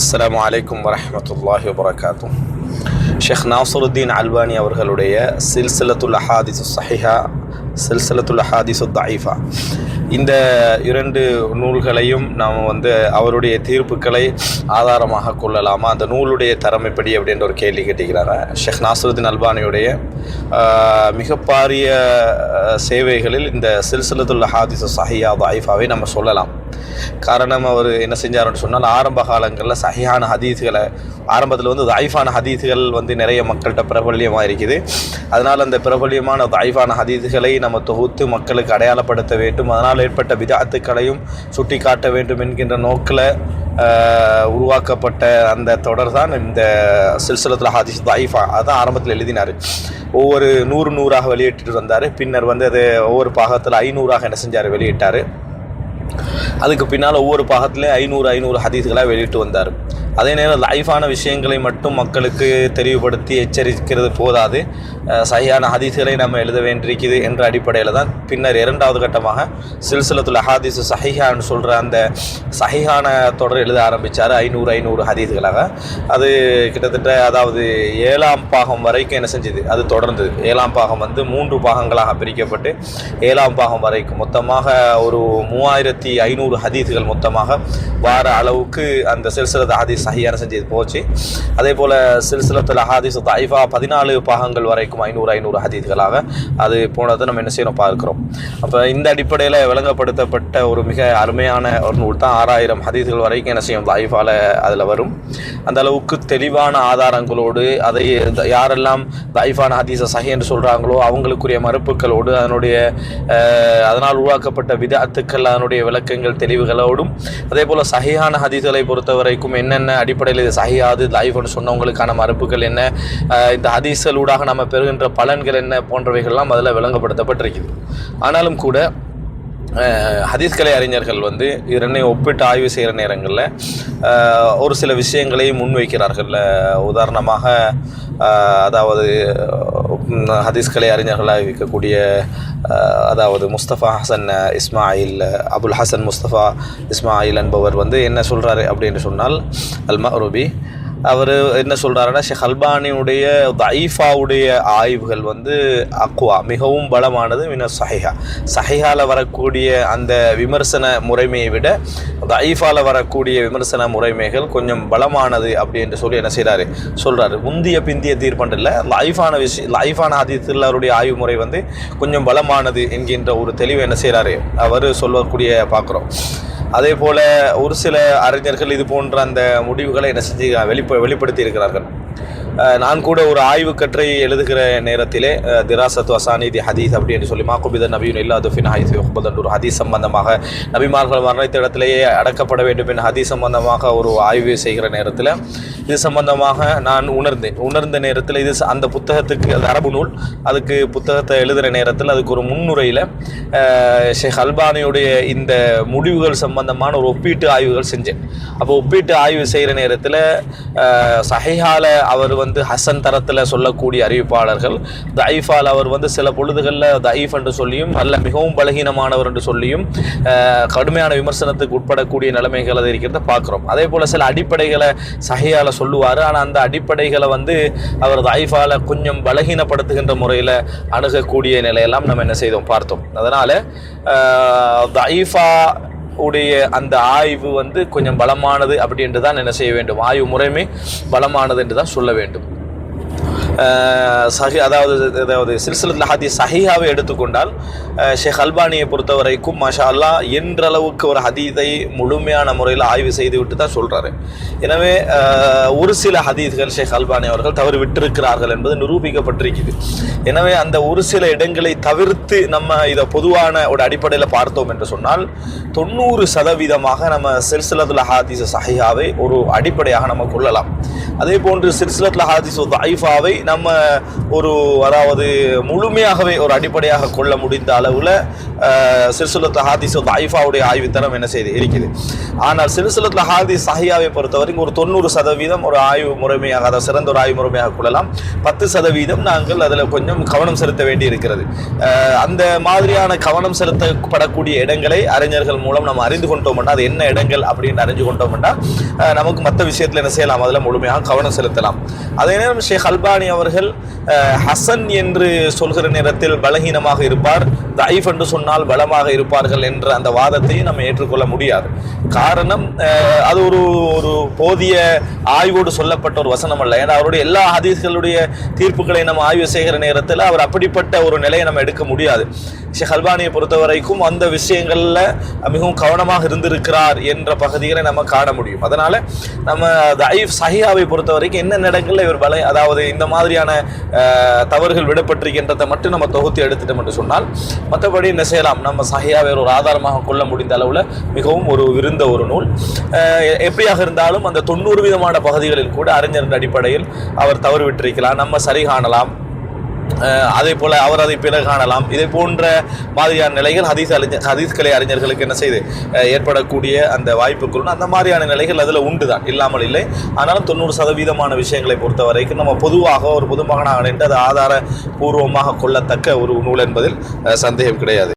அஸ்லாம் வலைக்கம் வரமத்துல்லாஹி வபரகாத்து. ஷேக் நாசருத்தீன் அல்வானி அவர்களுடைய சில்சிலத்துல் அஹாதிசு சஹிஹா சில்சிலத்துல் அஹாதிசு தாயிஃபா இந்த இரண்டு நூல்களையும் நாம் வந்து அவருடைய தீர்ப்புகளை ஆதாரமாக கொள்ளலாமா? அந்த நூலுடைய தரம் எப்படி அப்படின்ற ஒரு கேள்வி கேட்டுக்கிறாங்க ஷேக் நாசருத்தீன் அல்பானியுடைய மிகப்பாரிய மிக பாரிய சேவைகளில் இந்த சில்சிலத்துல் அஹாதிசு சஹியா தாயிஃபாவை நம்ம சொல்லலாம். காரணம் அவர் என்ன செஞ்சாருன்னு சொன்னால் ஆரம்ப காலங்களில் சஹியான ஹதீஸ்களை ஆரம்பத்தில் வந்து தாய்ஃபான ஹதீஸ்கள் வந்து நிறைய மக்கள்கிட்ட பிரபல்யமாக இருக்குது. அதனால் அந்த பிரபல்யமான தாய்ஃபான ஹதீஸ்களை நம்ம தொகுத்து மக்களுக்கு அடையாளப்படுத்த வேண்டும். அதனால் ஏற்பட்ட விதாத்துக்களையும் சுட்டி காட்ட வேண்டும் என்கின்ற நோக்கில் உருவாக்கப்பட்ட அந்த தொடர் தான் இந்த சில்சிலத்தில் ஹதீஸ் தாய்ஃபா. அதான் ஆரம்பத்தில் எழுதினார். ஒவ்வொரு நூறு நூறாக வெளியிட்டு வந்தார். பின்னர் வந்து அது ஒவ்வொரு பாகத்தில் ஐநூறாக என்ன செஞ்சார்? வெளியிட்டார். அதுக்கு பின்னால் ஒவ்வொரு பாகத்துலேயும் ஐநூறு ஐநூறு ஹதீஸ்களாக வெளியிட்டு வந்தார். அதே நேரம் லைஃபான விஷயங்களை மட்டும் மக்களுக்கு தெளிவுபடுத்தி எச்சரிக்கிறது போதாது. சரியான ஹதீஸ்களை நம்ம எழுத வேண்டியிருக்குது என்ற அடிப்படையில் தான் பின்னர் இரண்டாவது கட்டமாக சில்சிலத்துல ஹாதீஸ் சஹிஹான்னு சொல்கிற அந்த சஹிஹான தொடர் எழுத ஆரம்பித்தார் ஐநூறு ஐநூறு ஹதீஸ்களாக. அது கிட்டத்தட்ட அதாவது ஏழாம் பாகம் வரைக்கும் என்ன செஞ்சது? அது தொடர்ந்தது. ஏழாம் பாகம் வந்து மூன்று பாகங்களாக பிரிக்கப்பட்டு ஏழாம் பாகம் வரைக்கும் மொத்தமாக ஒரு மூவாயிரத்தி ஐநூறு ஹதீஸ்கள் மொத்தமாக வார அளவுக்கு அந்த சில்சிலத் ஹதீஸ் சஹியான செஞ்சது போச்சு. அதே போல் சில்சிலத்தில் ஹாதீஸ் தாய்ஃபா பதினாலு பாகங்கள் வரைக்கும் ஐநூறு ஐநூறு ஹதீதுகளாக அது போனதை நம்ம என்ன செய்யணும் பார்க்குறோம். அப்போ இந்த அடிப்படையில் விளங்கப்படுத்தப்பட்ட ஒரு மிக அருமையான ஒரு நூல் தான் ஆறாயிரம் ஹதீதுகள் வரைக்கும் என்ன செய்யும் தாய்ஃபால அதில் வரும். அந்த அளவுக்கு தெளிவான ஆதாரங்களோடு அதை யாரெல்லாம் தாய்ஃபான ஹதீஸை சஹி என்று சொல்கிறாங்களோ அவங்களுக்குரிய மறுப்புகளோடு அதனுடைய அதனால் உருவாக்கப்பட்ட விதத்துக்கள் அதனுடைய விளக்கங்கள் தெளிவுகளோடும் அதே போல் சஹியான ஹதீஸ்களை பொறுத்த வரைக்கும் என்னென்ன அடிப்படையில் இது சஹியாது லைஃப்னு சொன்னவங்களுக்கான மறுப்புகள் என்ன? அஹ், இந்த ஹதீஸ்களூடாக நம்ம பெறுகின்ற பலன்கள் என்ன போன்றவைகள்லாம் அதில் விளங்கப்படுத்தப்பட்டிருக்குது ஆனாலும் கூட ஹதீஸ்கலை அறிஞர்கள் வந்து இரண்டையும் ஒப்பிட்டு ஆய்வு செய்கிற நேரங்களில் ஒரு சில விஷயங்களையும் முன்வைக்கிறார்கள். உதாரணமாக அதாவது ஹதீஸ்களை அறிஞர்களாக இருக்கக்கூடிய அதாவது முஸ்தபா ஹசன் இஸ்மாயில் அபுல் ஹசன் முஸ்தபா இஸ்மாயில் என்பவர் வந்து என்ன சொல்கிறாரு அப்படின்னு சொன்னால் அல் மஹ்ரூபி அவர் என்ன சொல்கிறாருன்னா ஷேக் அல்பானியுடைய தைஃபாவுடைய ஆய்வுகள் வந்து அக்வா மிகவும் பலமானது மின சஹிஹா. சஹிஹாவில் வரக்கூடிய அந்த விமர்சன முறைமையை விட தைஃபால வரக்கூடிய விமர்சன முறைமைகள் கொஞ்சம் பலமானது அப்படி என்று சொல்லி என்ன செய்கிறாரு சொல்கிறாரு முந்திய பிந்திய தீர்ப்பண்டில் லைஃபான விஷயம் லைஃபான ஹதீஸில் அவருடைய ஆய்வு முறை வந்து கொஞ்சம் பலமானது என்கின்ற ஒரு தெளிவு என்ன செய்கிறாரு அவர் சொல்லக்கூடிய பார்க்குறோம் அதே போல் ஒரு சில அறிஞர்கள் இது போன்ற அந்த முடிவுகளை என்ன செஞ்சு வெளிப்ப வெளிப்படுத்தி இருக்கிறார்கள் நான் கூட ஒரு ஆய்வு கற்றை எழுதுகிற நேரத்திலே திராசத்து அசானிதி ஹதீஸ் அப்படி என்று சொல்லி மாக்குபித நபியுன் இல்லாது ஃபின் ஹைஸ் ஒரு ஹதீஸ் சம்பந்தமாக நபிமார்கள் மரணித்த இடத்திலேயே அடக்கப்பட வேண்டும் என்று ஹதீஸ் சம்பந்தமாக ஒரு ஆய்வு செய்கிற நேரத்தில் இது சம்பந்தமாக நான் உணர்ந்தேன். உணர்ந்த நேரத்தில் இது அந்த புத்தகத்துக்கு அது அரபு நூல் அதுக்கு புத்தகத்தை எழுதுகிற நேரத்தில் அதுக்கு ஒரு முன்னுரையில் ஷேக் அல்பானியுடைய இந்த முடிவுகள் சம்பந்தமான ஒரு ஒப்பீட்டு ஆய்வுகள் செஞ்சேன். அப்போ ஒப்பீட்டு ஆய்வு செய்கிற நேரத்தில் சஹிஹால அவர் வந்து ஹசன் தரத்தில் சொல்லக்கூடிய அறிவிப்பாளர்கள் தைஃபால் அவர் வந்து சில பொழுதுகளில் தைஃப் என்று சொல்லியும் அல்ல மிகவும் பலகீனமானவர் என்று சொல்லியும் கடுமையான விமர்சனத்துக்கு உட்படக்கூடிய நிலைமைகள் அது இருக்கிறத பார்க்குறோம். அதே போல் சில அடிப்படைகளை சஹையால் சொல்லுவார். ஆனால் அந்த அடிப்படைகளை வந்து அவர் தைஃபால கொஞ்சம் பலகீனப்படுத்துகின்ற முறையில் அணுகக்கூடிய நிலையெல்லாம் நம்ம என்ன செய்தோம்? பார்த்தோம். அதனால் தைஃபா உடைய அந்த ஆய்வு வந்து கொஞ்சம் பலமானது அப்படின்ட்டு தான் என்ன செய்ய வேண்டும்? ஆய்வு முறைமை பலமானது என்று தான் சொல்ல வேண்டும். சஹி அதாவது அதாவது சில்சிலத்தில் ஹதீஸ் சஹிஹாவை எடுத்துக்கொண்டால் ஷேக் அல்பானியை பொறுத்த வரைக்கும் மாஷா அல்லாஹ் என்றளவுக்கு ஒரு ஹதீதை முழுமையான முறையில் ஆய்வு செய்து விட்டு தான் சொல்கிறாரு எனவே ஒரு சில ஹதீஸ்கள் ஷேக் அல்பானி அவர்கள் தவறு விட்டிருக்கிறார்கள் என்பது நிரூபிக்கப்பட்டிருக்குது. எனவே அந்த ஒரு சில இடங்களை தவிர்த்து நம்ம இதை பொதுவான ஒரு அடிப்படையில் பார்த்தோம் என்று சொன்னால் தொண்ணூறு சதவீதமாக நம்ம சில்சிலத்துல் ஹாதீஸ் சஹிஹாவை ஒரு அடிப்படையாக நம்ம கொள்ளலாம். அதே போன்று சில்சிலத்தில் ஹாதிஸ் ஐஃபாவை நம்ம ஒரு அதாவது முழுமையாகவே ஒரு அடிப்படையாக கொள்ள முடிந்த அளவில் சில்சிலத்தில் ஹாதிஸ் ஐஃபாவுடைய ஆய்வுத்தரம் என்ன செய்து இருக்குது. ஆனால் சிறுசுலத்தில் ஹாதிஸ் சஹியாவை பொறுத்தவரைக்கும் ஒரு தொண்ணூறு சதவீதம் ஒரு ஆய்வு முறைமையாக அதாவது சிறந்த ஒரு ஆய்வு முறைமையாக கொள்ளலாம். பத்து சதவீதம் நாங்கள் அதில் கொஞ்சம் கவனம் செலுத்த வேண்டி இருக்கிறது. அந்த மாதிரியான கவனம் செலுத்தப்படக்கூடிய இடங்களை அறிஞர்கள் மூலம் நம்ம அறிந்து கொண்டோம்னா அது என்ன இடங்கள் அப்படின்னு அறிஞ்சு கொண்டோம்னா நமக்கு மற்ற விஷயத்தில் என்ன செய்யலாம் அதில் முழுமையாக கவனம் செலுத்தலாம். அதே நேரம் ஷேக் அல்பானி அவர்கள் ஹசன் என்று சொல்கிற நேரத்தில் பலகீனமாக இருப்பார். தைஃப் என்று சொன்னால் பலமாக இருப்பார்கள் என்ற அந்த வாதத்தை நம்ம ஏற்றுக்கொள்ள முடியாது. காரணம் அது ஒரு ஒரு போதிய ஆய்வோடு சொல்லப்பட்ட ஒரு வசனம் அல்ல ஏன்னா அவருடைய எல்லா ஹதீஸ்களுடைய தீர்ப்புகளை நம்ம ஆய்வு செய்கிற நேரத்தில் அவர் அப்படிப்பட்ட ஒரு நிலையை நம்ம எடுக்க முடியாது. ஷேக் அல்பானியை பொறுத்த வரைக்கும் அந்த விஷயங்களில் மிகவும் கவனமாக இருந்திருக்கிறார் என்ற பகுதிகளை நம்ம காண முடியும். அதனால் நம்ம தைஃப் சஹியாவை பொறுத்த வரைக்கும் என்ன நடங்களில் இவர் பல அதாவது இந்த மாதிரி மாதிரியான தவறுகள் விடப்பட்டிருக்கின்றதை மட்டும் நம்ம தொகுத்து எடுத்துட்டோம் என்று சொன்னால் மற்றபடி என்ன செய்யலாம்? நம்ம சஹியாவை ஒரு ஆதாரமாக கொள்ள முடிந்த அளவில் மிகவும் ஒரு விருந்த ஒரு நூல். எ- எப்படியாக இருந்தாலும் அந்த தொண்ணூறு விதமான பகுதிகளில் கூட அறிஞர் அடிப்படையில் அவர் தவறு விட்டிருக்கலாம். நம்ம சரி காணலாம். அதே போல அவர் அதை பிற காணலாம். இதை போன்ற மாதிரியான நிலைகள் ஹதீஸ் அறிஞர் ஹதீஸ் கலை அறிஞர்களுக்கு என்ன செய்து ஏற்படக்கூடிய அந்த வாய்ப்புகள் அந்த மாதிரியான நிலைகள் அதில் உண்டு தான் இல்லாமல் இல்லை. ஆனாலும் தொண்ணூறு சதவீதமான விஷயங்களை பொறுத்த வரைக்கும் நம்ம பொதுவாக ஒரு பொதுமகனாக நின்று அது ஆதாரபூர்வமாக கொள்ளத்தக்க ஒரு நூல் என்பதில் சந்தேகம் கிடையாது.